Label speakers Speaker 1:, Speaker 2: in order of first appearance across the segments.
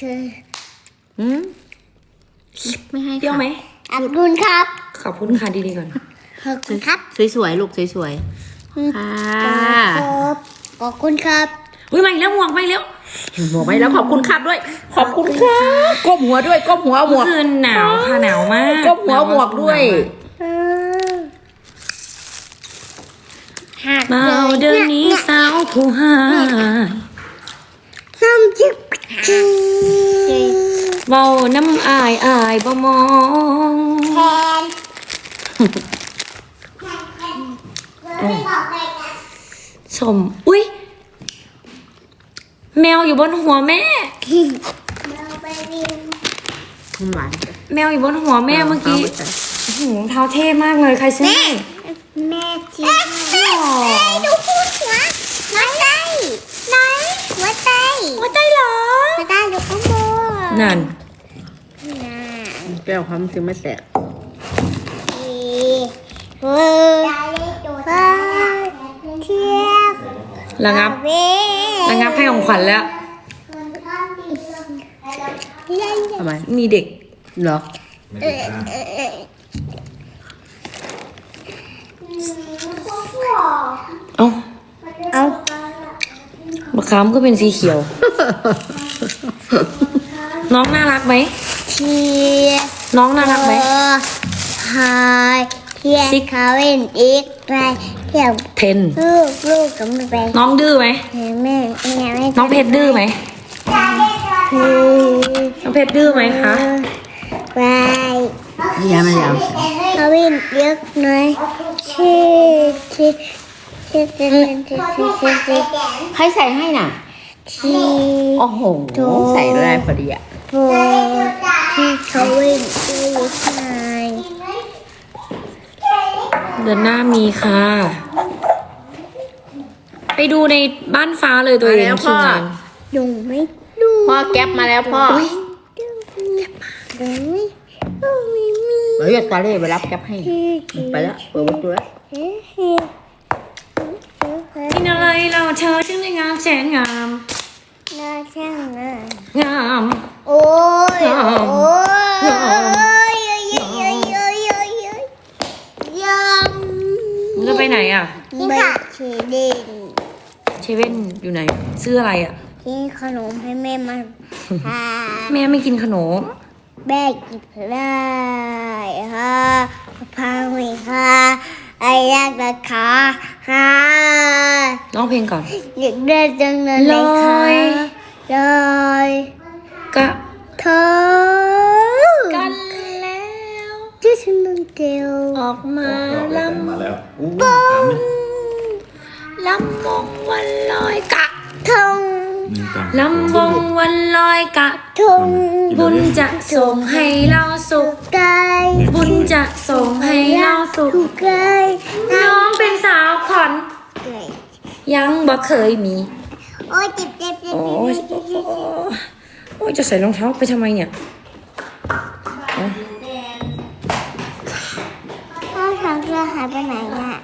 Speaker 1: เธอ
Speaker 2: อืม
Speaker 3: ไม่ให้
Speaker 2: เปรี้ยวไหม
Speaker 1: ขอบคุณครับ
Speaker 2: ขอบคุณค่ะดีๆก่อน
Speaker 1: ขอบคุณครับ
Speaker 3: สวยๆ ลูกสวยๆ ค่ะ
Speaker 1: ครับขอบคุณครับ
Speaker 2: อุ้ยมาอีกแล้วหมวกมาอีกแล้ว
Speaker 3: บอกไว้แล้วขอบคุณครับด้วย ขอบคุณครับก้มหัวด้วยก้มหัวเอาหม
Speaker 2: เมื่
Speaker 3: ว
Speaker 2: อกคืนหนาวค่ะหนาวมาก
Speaker 3: ก้มหัวเอาหมวกด้วย
Speaker 1: หาก
Speaker 2: เมาเดินนี้สาวผู้หาย
Speaker 1: น้ำจิ้มจี
Speaker 2: เบาน้ำอายอายบ่มอง
Speaker 1: แทน
Speaker 2: ชมอุ้ยแมวอยู่บนหัวแม่
Speaker 1: เราไปเรียน
Speaker 3: หวาน
Speaker 2: แมวอยู่บนหัวแม่เมื่อกี้า
Speaker 3: ไปใส่
Speaker 2: โอ้โหรองเท้าเท่มากเลยใครซื้อให้
Speaker 1: แม่จีดูพูดหัวหัวใจไหนหัวใจ
Speaker 2: หัวใจเหรอ
Speaker 1: หัวใจอยู่ข้างบน
Speaker 2: นั่น
Speaker 1: น่ะ
Speaker 3: แก้วความจริงไม่แตก
Speaker 1: เฮ้ยเฮ้ยเทียบ
Speaker 2: ระงับ
Speaker 1: เว้
Speaker 2: ระงับให้ของขวัญแล้ว
Speaker 3: ทำไม
Speaker 2: มีเด็ก
Speaker 3: เหรอ
Speaker 1: เออเออเออ
Speaker 2: เอ้า
Speaker 1: เอา
Speaker 2: มะขามก็เป็นสีเขียว น้องน่ารักไหม
Speaker 1: เทียบ
Speaker 2: น้องน่ารักไหม
Speaker 1: หายเทียง Six าเล่นอีกไปเทีย
Speaker 2: น
Speaker 1: ลูกลูกกับแม่
Speaker 2: น้องดื้อไหม
Speaker 1: แม่แม่
Speaker 2: น้องเพชรดื้อไหม น้องเพชรดื้อไหมคะ
Speaker 1: ไปไม่
Speaker 3: ยาวไม่ยาว
Speaker 1: เขาเล่นเยอะหน่อยชื่ชื่ชื่ชื่ชื่ชื่ชื่
Speaker 3: ใครใส่ให้น่ะ
Speaker 1: ชื่อ
Speaker 3: โอ้โห ใส่ได้พอดีอะ
Speaker 1: โบที่เขาเป็นชื่อชาย
Speaker 2: เดือนหน้ามีค่ะ ไปดูในบ้านฟ้าเลยตัวเอง
Speaker 3: มาแล้วพ่
Speaker 2: คิ
Speaker 3: อ
Speaker 2: วงาน
Speaker 1: ดูไหมดู
Speaker 3: พ่อแก๊ปมาแล้วพ่อ
Speaker 2: อุ๊ย
Speaker 1: ดูดูไหมดูไม่มี
Speaker 3: เฮ้ยตาเล่ไปรับแก๊ปให้
Speaker 1: ชื่อชื่อ
Speaker 3: ไปแล้วเปิดประตูแล้ว
Speaker 1: เฮ้เฮ้เฮ้เฮ้
Speaker 2: กินอะไรเราเธอถึงได้งามแสนงาม
Speaker 1: น่าช่างนะ
Speaker 2: งาม
Speaker 1: โอ้ย
Speaker 2: งาม
Speaker 1: โอ้ย
Speaker 2: งาม
Speaker 1: เยอะเยอะเยอะเยอะเยอะเยอะยัง
Speaker 2: มึงจะไปไหนอะ
Speaker 1: ไม่เชเด่น
Speaker 2: เชเว่นอยู่ไหน ซื้ออะไรอะ
Speaker 1: กินขนมให้แม่มาหา
Speaker 2: แม่ไม่กินขนม
Speaker 1: แม่กินได้ฮะพังไหมคะไอ้ยากนะคะฮะ
Speaker 2: ร้องเพลงก่อน
Speaker 1: อยากได้จังเลยไหมคะ
Speaker 2: ลอย
Speaker 1: ย
Speaker 2: วออกมาล
Speaker 4: มาแล้วอู้
Speaker 1: ป
Speaker 4: ถามไหมำ
Speaker 2: ลำวงวันลอยกะ
Speaker 1: ทง
Speaker 4: หนึ่งตัง
Speaker 2: ลำวงวันลอยกะ
Speaker 1: ทง
Speaker 2: บุญจะส่งให้เราสุข
Speaker 1: กาย
Speaker 2: บุญจะส่งให้เราสุข
Speaker 1: ถูกกาย
Speaker 2: น้องเป็นสาวขอนยังบ่เคยมี
Speaker 1: โอ้ยเจ็บเจ็บเจ็บ
Speaker 2: โอ้ย
Speaker 1: เจ็บเจ็บเจ็บ
Speaker 2: โอ้ยจะใส่รองเท้าไปทำไมเนี่ยา
Speaker 1: งเรือหายไปไหนอะ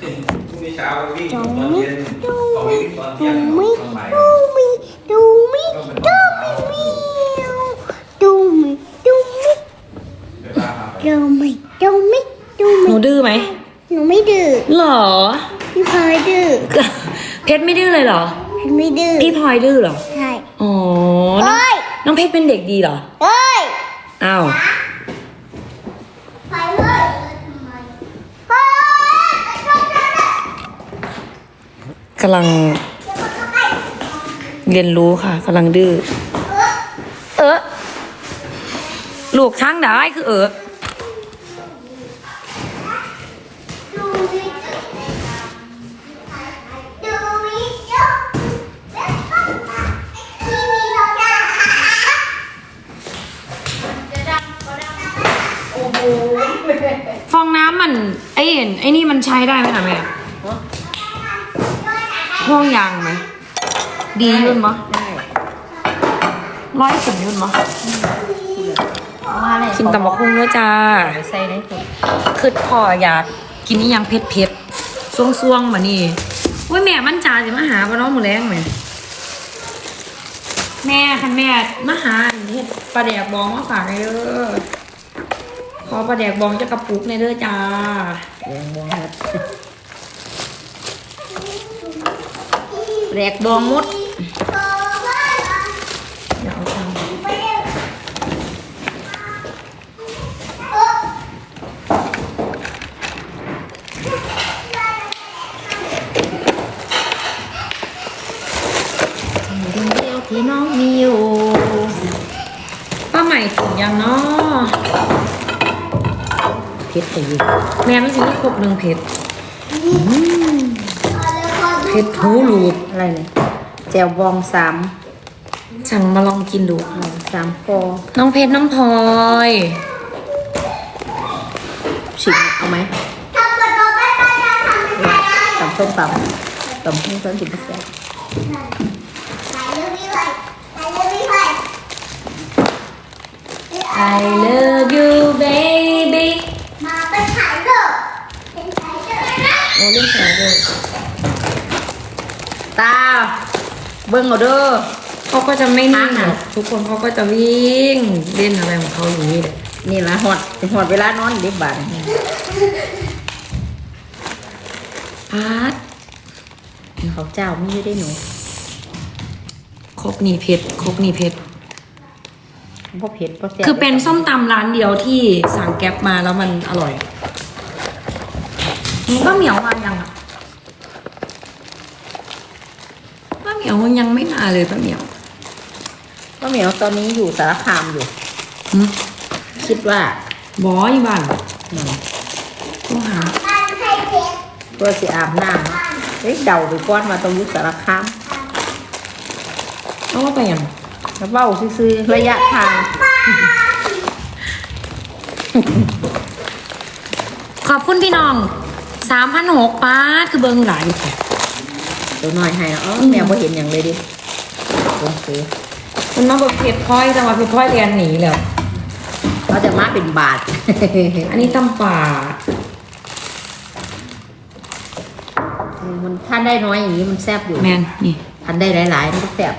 Speaker 4: พรุ่งนี้เช้าวิ่งตอนเย็น
Speaker 1: ดู
Speaker 4: ต่อไป
Speaker 1: มิ
Speaker 4: วิ่งตอน
Speaker 1: ดู
Speaker 4: เที่ยง
Speaker 1: มิ
Speaker 4: ตอนบ่าย
Speaker 1: ดูมิดูมิดูมิดูมิดูมิ
Speaker 4: เวลาพาไป
Speaker 1: ดูมิดูมิดู
Speaker 2: ห
Speaker 1: มิ
Speaker 2: นูดื้อไหม
Speaker 1: หนูไม่ดื้อ
Speaker 2: หรอ
Speaker 1: พี่พลอยดื้อ
Speaker 2: เพชรไม่ดื้อเลยเหรอ
Speaker 1: พี่ไม่ดื้อ
Speaker 2: พี่พลอยดื้อเหรอ
Speaker 1: ใช่
Speaker 2: อ๋อน้อง
Speaker 1: เอ้ย
Speaker 2: น้องเพชรเป็นเด็กดีเหรอ
Speaker 1: เอ้ย
Speaker 2: อ้าว
Speaker 1: ไปเลยไป
Speaker 2: กำลัง เรียนรู้ค่ะกำลังดื้อ เออลูกทั้งได้คือเออ
Speaker 1: ดูมิดูมิดูพี่มีเราได้
Speaker 2: ฟองน้ำมันไอ้เห็นไอ้นี่มันใช้ได้ไหมคะแม่ ห้องยางไหม ดียุ่นมะ
Speaker 3: ได้
Speaker 2: ร้อยสิบยุ่นมะ
Speaker 3: มาเลย
Speaker 2: กินตำบักหุ่งด้วยจ้า
Speaker 3: ใส่ได้ถูก
Speaker 2: คือพออยากกินนี่ยังเผ็ดเผ็ดๆซ่วงๆมานี่ว่าแม่มันจ่าสิมาหาปะน้องหมูแรงไหมแม่คันแม่มาหาเฮ็ดปลาแดกบองมาฝากเลยเด้อขอปลาแดกบองจะกระปุกในเด้อจ้า
Speaker 3: แรงบองครับ แรกบองมด
Speaker 2: เดี๋ยวเอาตังค์
Speaker 3: สิ่งเดียวที่น้องมีอยู่
Speaker 2: ป้าใหม่ถึงยังเนาะ
Speaker 3: เพชรไปอยู่
Speaker 2: แม่ไม่ซื้อครบหนึ่งเผ็ดเผ็ดหูหลูด
Speaker 3: อะไรเนี่ยแจวบองสาม
Speaker 2: สั่งมาลองกินดู
Speaker 3: สามฟอ
Speaker 2: น้องเพชรน้องพลอย
Speaker 3: ชิมเอาไหมตำส้มตำตำส้มตำสิบเปอร์เซ็นต์
Speaker 2: ไอ love you baby
Speaker 3: โอ้เล่นแข่งเลย ตาเบิ้งเอาเด้อ
Speaker 2: เขาก็จะไม่นิ่ง
Speaker 3: อะ
Speaker 2: หรอกทุกคนเขาก็จะวิ่งเล่นอะไรของเขาอย่างนี้เลย
Speaker 3: นี่ละหอดหอดเวลานอนเด็กบาท
Speaker 2: อาร์ต
Speaker 3: เขาเจ้าไม่ได้หนู
Speaker 2: ครกนี่เผ็ดครกนี่เผ็ด
Speaker 3: เพราะเผ็ดเพราะแซ่บ
Speaker 2: คือเป็นส้มตำร้านเดียวที่สั่งแก๊ปมาแล้วมันอร่อยป้าเหมียวมายังอะป้าเหมี ยวยังไม่มาเลยป้าเหมียว
Speaker 3: ป้าเหมียวตอนนี้อยู่สารคามอยู่
Speaker 2: หึ
Speaker 3: คิดว่า
Speaker 2: บอยบ้าน
Speaker 3: อืม
Speaker 2: ต้องหา
Speaker 3: ตัวสิอาบน้ำเนาะเฮ้ยเดาไปก้อนมาตรงอยุสารคาม
Speaker 2: เอาว่าไปยัง
Speaker 3: แล้วเบ้าซื้อๆระยะทาง
Speaker 2: ขอบคุณพี่น้องสามพันหกป้าดคือเบิงหลายอยู่ค่ะ
Speaker 3: ตัวน้อยให้เนาะเอ้าแมวไ่เห็นอย่างเลยดิโอเค
Speaker 2: มันมาบอกเพชรพลอยแต่ว่าเพชรพลอยเรียนหนีแล้ว
Speaker 3: เขาจะมาเป็นบาท
Speaker 2: อันนี้ตำป่า
Speaker 3: มันท่านได้น้อยอย่างนี้มันแซ่บอยู่
Speaker 2: แมนนี่
Speaker 3: ท่านได้หลายๆมันก็แซ่บ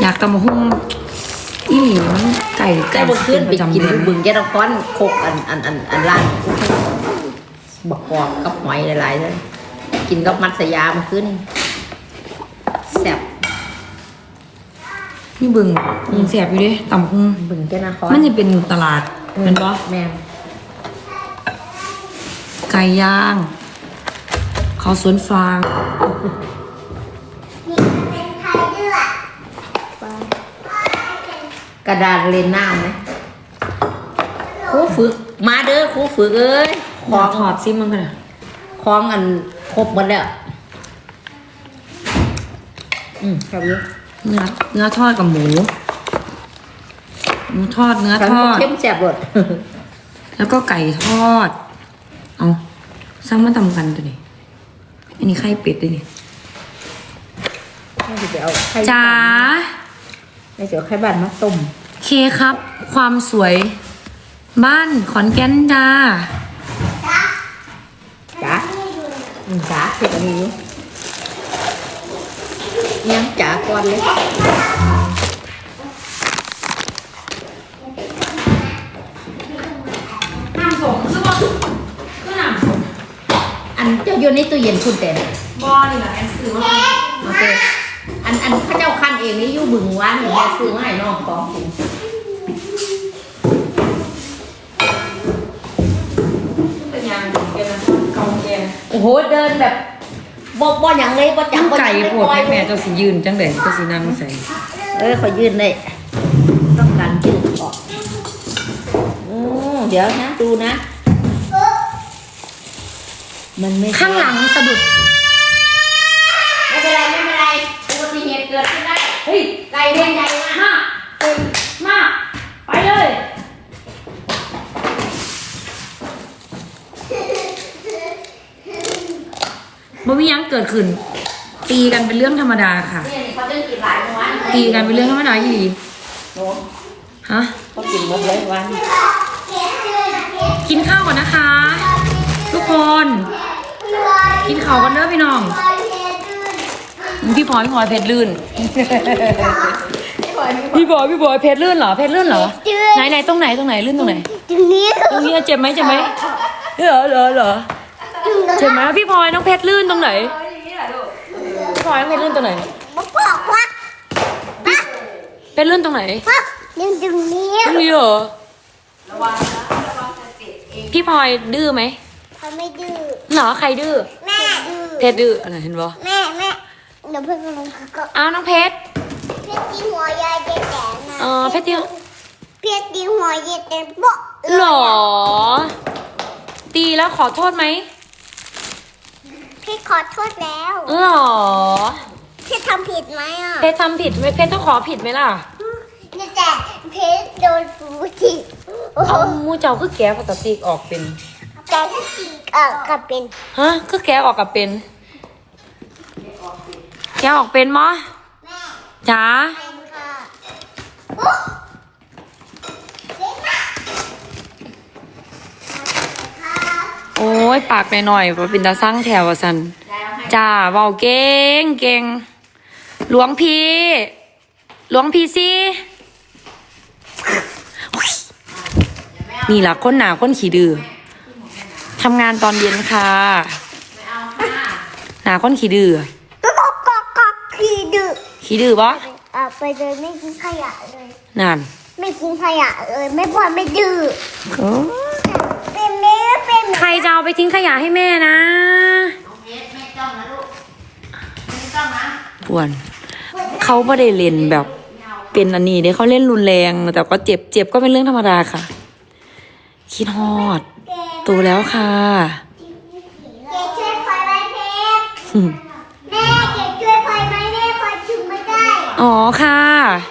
Speaker 2: อยากกำมะฮุ่มอีหลีมันไก่
Speaker 3: แต่บนขึ้นไปกิน
Speaker 2: เดือน
Speaker 3: บึงแกตะค้อนโคกอันอันอันอันล่าง บักกอกกับหอยหลายๆเลยกินกับมัดสยามขึ้นแซ่บ
Speaker 2: นี่บึงยิงแสบอยู่เด้ตำฮุ่ม
Speaker 3: บึงแกนาคอน
Speaker 2: มันจะเป็นตลาดแมันปะ
Speaker 3: แม่น
Speaker 2: ไก่ย่างข้าวสวนฟาง
Speaker 3: กระดานเลนน้ำไหมครูฝึก มาเด้อครูฝึกเอ้ย
Speaker 2: ขอถอดซิมันกันนะ
Speaker 3: คล้องอันครบหมดแล้วอืมครับเยอะ
Speaker 2: เนื้อเนื้อทอดกับหมูหมูทอดเนื้อทอด
Speaker 3: เข้มแซ่บหมด
Speaker 2: แล้วก็ไก่ทอด เอาสร้างมาทำกันตัวนี้ อันนี้ไข่เป็ดด้วยนี่
Speaker 3: ไม่จะไปเอาไข่
Speaker 2: จ๋า
Speaker 3: ไม่จะเอาไข่บ้านมาต้ม
Speaker 2: เคครับ ความสวย บ้านขอนแก่นจ้า
Speaker 3: จ๋าจ๋าเผ็ดอันนี้ยังจ๋าก่อนเลย
Speaker 2: น้ำสมคือว่คือน้ำสม
Speaker 3: อันเจ้าอยู่ในตู้เย็นคุณแต่
Speaker 2: บอนี่แหละแอนซื้อมา
Speaker 3: โอเคอันอันเข้าเจ้าคันเองนี่อยู่บึงว่านหรือแม่ซื้อมาให้น้องของกิน อ้โหเดินแบบบ่บ่อย่างเลยบ่จั
Speaker 2: จั
Speaker 3: ง
Speaker 2: ง
Speaker 3: บ่
Speaker 2: ไก่
Speaker 3: จัง
Speaker 2: ปวด
Speaker 3: ปล่อย
Speaker 2: ให้แม่เจ้าสิยืนจังเด่นเจ้าสินั่งใส่
Speaker 3: เอ้ยขอยืนเลยต้องการยืดออกอือเดี๋ยวนะดูนะ มันไม่
Speaker 2: ข้างหลังสะดุด
Speaker 3: ไม่เป็นไรไม่เป็นไรอุบัติเหตุเกิดขึ้นได้
Speaker 2: เฮ้ย
Speaker 3: ไก่เลี้ยงใหญ่มาก
Speaker 2: มาเต็มมาไปเลย บ่มีหยังเกิดขึ้น ตีกันเป็นเรื่องธรรมดาค่ะ
Speaker 3: เนี่ยนี่เขาจะกินหลายวัน
Speaker 2: ตีกันเป็นเรื่องธรรมดาอีหลี
Speaker 3: โน้
Speaker 2: ฮะ
Speaker 3: เขากินหมดเลยวัน
Speaker 2: กินข้าวก่อนนะคะ ทุกคน กินข้าวกันเด้อพี่น้อง
Speaker 1: เพี่
Speaker 2: พลอยพี่พลอยเพชรลื่น พี่บอยพี่บอยเพชรลื่นเหรอเพชรลื่นเหรอไหนไหนตรงไหนตรงไหนลื่นตรงไหน
Speaker 1: ตรงนี้
Speaker 2: ตรงนี้เจ็บไหมเจ็บไหมเหรอเหรอเหรอ เจ็บไหมพี่พลอยน้องเพชรลื่นตรงไหนพี่พลอยน้องเพชรลื่นตรงไหน
Speaker 1: บอกว่า
Speaker 2: เพชรลื่นตรงไหน
Speaker 1: ว่ายังตรงนี้
Speaker 2: ตรงนี้เหรอพี่พลอยดื้อไหม
Speaker 1: เขาไม่ดื้อ
Speaker 2: เหรอใครดื้อ
Speaker 1: แม่ดื้อ
Speaker 2: เพชรดื้ออะไรเห็นปะ
Speaker 1: แม่แม่เดี๋ยวเพื่อนลงก็
Speaker 2: อ้าวน้องเพชร
Speaker 1: เพี้ยตีหัวยายเจ๊แตนนะ
Speaker 2: เออเพชรเดียว
Speaker 1: เพี้ยตีหัวยายแตนโป๊ะ
Speaker 2: หรอตีแล้วขอโทษไหม
Speaker 1: พี่ขอโทษแล้ว
Speaker 2: หรอ
Speaker 1: พี่ทำผิดไหมอะ
Speaker 2: เพชรทำผิดไหมเพชรต้องขอผิดไหมล่ะ
Speaker 1: นี่แต่เพชรโดนฟูจิโอ้โห
Speaker 2: เอามูเจ้าคือแกะพลาสติกออกเป็น
Speaker 1: แต่ที่สีเออกับเป็น
Speaker 2: ฮะคือแกะออกกับเป็น แกะออกเป็นมะ
Speaker 1: แม่
Speaker 2: จ๋า
Speaker 1: เป็นค่ะโอ้เด็กมากค่ะ
Speaker 2: โอ้ ยปากหน่อยๆว่าเป็นตาสร้างแถวว่าสันจ้าเบาเก่งเก่งหลวงพี่ หลวงพี่สินี่ล่ะคนหนาคนขี้ดื้อทำงานตอนเย็นค่ะหนาคนขี้ดื้อ
Speaker 1: ก็ก็ก็ก็คือดื้อ
Speaker 2: ขี้ดื้อปะ
Speaker 1: อะไปเลยไม่กินขยะเลย
Speaker 2: นั่น
Speaker 1: ไม่กินขยะเลย ไม่พอไม่ดื้อ
Speaker 2: เอ้อ
Speaker 1: เป็นแม่เป็น
Speaker 2: ใครจะเอาไปทิ้งขยะให้แม่นะ
Speaker 3: เพชรแม่จ้องนะลูกไม่จ้องนะ
Speaker 2: ปวน เขาไม่ได้เล่นแบบ เป็นอันนี้เด้เขาเล่นรุนแรง แต่ก็เจ็บเจ็บก็เป็นเรื่องธรรมดาค่ะ คิดฮอดโตแล้วค่ะ
Speaker 1: เกช่วยพลอยไหมเพชรแม่เกช่วยพลอยไหมแม่พลอยถึงไม่ได้
Speaker 2: อ๋อค่ะ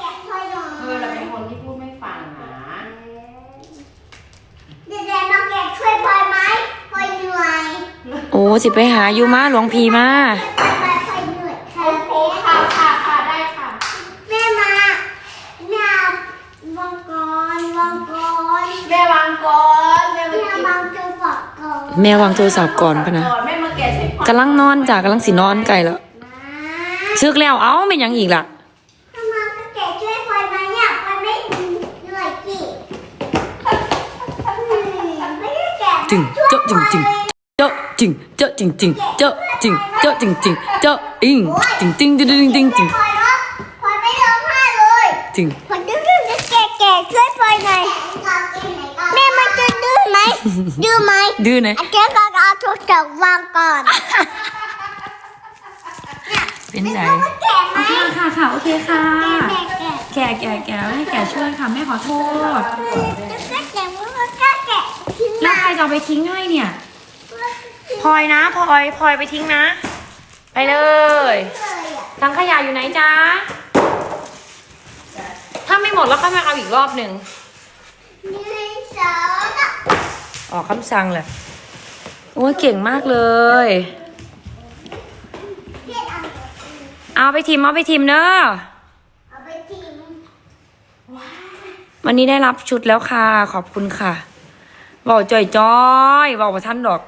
Speaker 1: แกะพลอยหน่อย
Speaker 3: เธอเราเป็นคนที่พูดไม่ฟังนะ
Speaker 1: เดี๋ยวๆน้องแกะช่วยพลอยไหมพลอยเหนื่อย
Speaker 2: โอ้สิไปหาอยู่มาหลวงพีมา
Speaker 1: พลอยพลอยพลอยเหนื่อยค่ะโอ้ค่ะค่ะค่ะได้ค่ะแม่มาแม่วางก่อนวางก่อน
Speaker 3: แม่วางก่อนแม่มา
Speaker 1: แม่
Speaker 3: กิน
Speaker 1: วางโทรศัพท์ก่อน
Speaker 2: แม่วางโทรศัพท์ก่อนพะนะ
Speaker 3: ก่อนแม่มาแกะใช้
Speaker 2: กำลังนอนจ้ะกำลังสินอนไก่แล้ว
Speaker 1: มา
Speaker 2: ชึกแล้วเอ้าเป็นหยังอีกล่ะ
Speaker 1: ทำไมก็แกะช่วยพลอยไหมเนี่ยพลอยไม่เหนื่อยสิอืมไม่ได้แกะ
Speaker 2: จึงเจาะจึงจึงเจาะจึงเจาะจึงจึงเจาะจึงเจาะจึงจึงเจาะอิงจึงจึงจึงจึงจึงจึง
Speaker 1: พลอยเนาะพลอยไม่ร้องไห้เลย
Speaker 2: จึง
Speaker 1: พลอยดื้อๆจะแกะแกะช่วยพลอยหน่อยแม่มันจะดื้อไหมดื้อไหม
Speaker 2: ดื้อนะ
Speaker 1: อาจารย์ก็เอาโทรศัพท์วางก่อน
Speaker 2: เป็นไง
Speaker 1: แล้วก็แกะไหม
Speaker 2: ค่ะค่ะโอเคค่ะ
Speaker 1: แกะแกะ
Speaker 2: แกะแกะแกะให้แกะช่วยค่ะแม่ขอโทษ
Speaker 1: จะแกะมันก็แกะทิ้ง
Speaker 2: แล้ว
Speaker 1: มา
Speaker 2: ใครจะเอาไปทิ้งให้เนี่ย พลอยนะพลอยพลอยไปทิ้งนะ ไปเลย
Speaker 1: เลยอะ
Speaker 2: ถังขยะอยู่ไหนจ๊ะ ถ้าไม่หมดแล้วก็มาเอาอีกรอบหนึ่ง
Speaker 1: หนึ่งสองอะ
Speaker 2: ออกคำสั่งเลยโอ้ยเก่งมากเลย
Speaker 1: เพี้ยนเอา
Speaker 2: เอาไปทิมเอาไปทิมเนอะ
Speaker 1: เอาไปทิ้ง
Speaker 2: วันนี้ได้รับชุดแล้วค่ะ ขอบคุณค่ะบอกจ่อยจ้อยบอกว่าท่านดอก